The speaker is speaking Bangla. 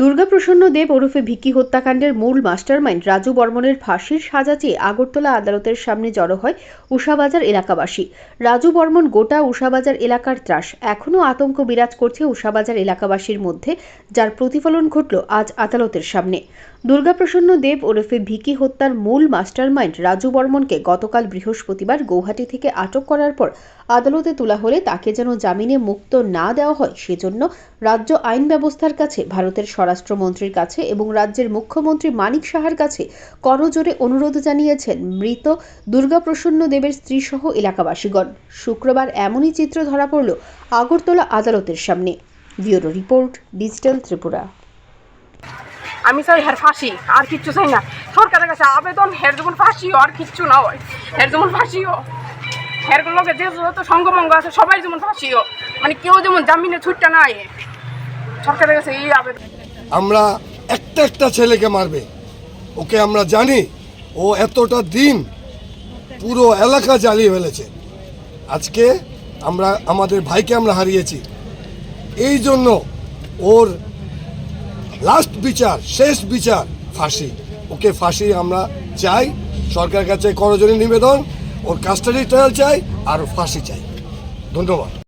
দুর্গাপ্রসন্ন দেব ওরফে ভিকি হত্যাকাণ্ডের মূল মাস্টারমাইন্ড রাজু বর্মনের ফাঁসির সাজা চেয়ে আগরতলা আদালতের সামনে জড়ো হয় উষাবাজার এলাকাবাসী। রাজু বর্মন গোটা উষাবাজার এলাকার ত্রাস। এখনও আতঙ্ক বিরাজ করছে উষাবাজার এলাকাবাসীর মধ্যে, যার প্রতিফলন ঘটল আজ আদালতের সামনে। দুর্গাপ্রসন্ন দেব ওরফে ভিকি হত্যার মূল মাস্টারমাইন্ড রাজু বর্মনকে গতকাল বৃহস্পতিবার গৌহাটি থেকে আটক করার পর আদালতে তোলা হলে তাকে যেন জামিনে মুক্ত না দেওয়া হয় সেজন্য রাজ্য আইন ব্যবস্থার কাছে, ভারতের স্বরাষ্ট্রমন্ত্রীর কাছে এবং রাজ্যের মুখ্যমন্ত্রী মানিক সাহার কাছে করজোরে অনুরোধ জানিয়েছেন মৃত দুর্গাপ্রসন্ন দেবের স্ত্রীসহ এলাকাবাসীগণ। শুক্রবার এমনই চিত্র ধরা পড়ল আগরতলা আদালতের সামনে। Bureau report, digital Tripura. আমি চাই হের ফাঁসি, আর কিচ্ছু চাই না। সরকারের কাছে আবেদন, হের যেমন ফাঁসিও, আর কিচ্ছু না হয়। হের যেমন ফাঁসিও। হের লোকে যে যত সঙ্গমঙ্গ আছে, সবাই যেমন ফাঁসিও। মানে কেউ যেমন জামিনে ছুটটা না আয়ে আমরা একটা একটা ছেলেকে মারবে। ওকে আমরা জানি, ও এতটা দিন পুরো এলাকা জ্বালিয়ে ফেলেছে। আজকে আমরা, আমাদের ভাইকে আমরা হারিয়েছি। এই জন্য ওর লাস্ট বিচার, শেষ বিচার ফাঁসি। ওকে ফাঁসি আমরা চাই, সরকারের কাছে করজনী নিবেদন, ওর কাস্টাডি ট্রায়াল চাই, আর ফাঁসি চাই। ধন্যবাদ।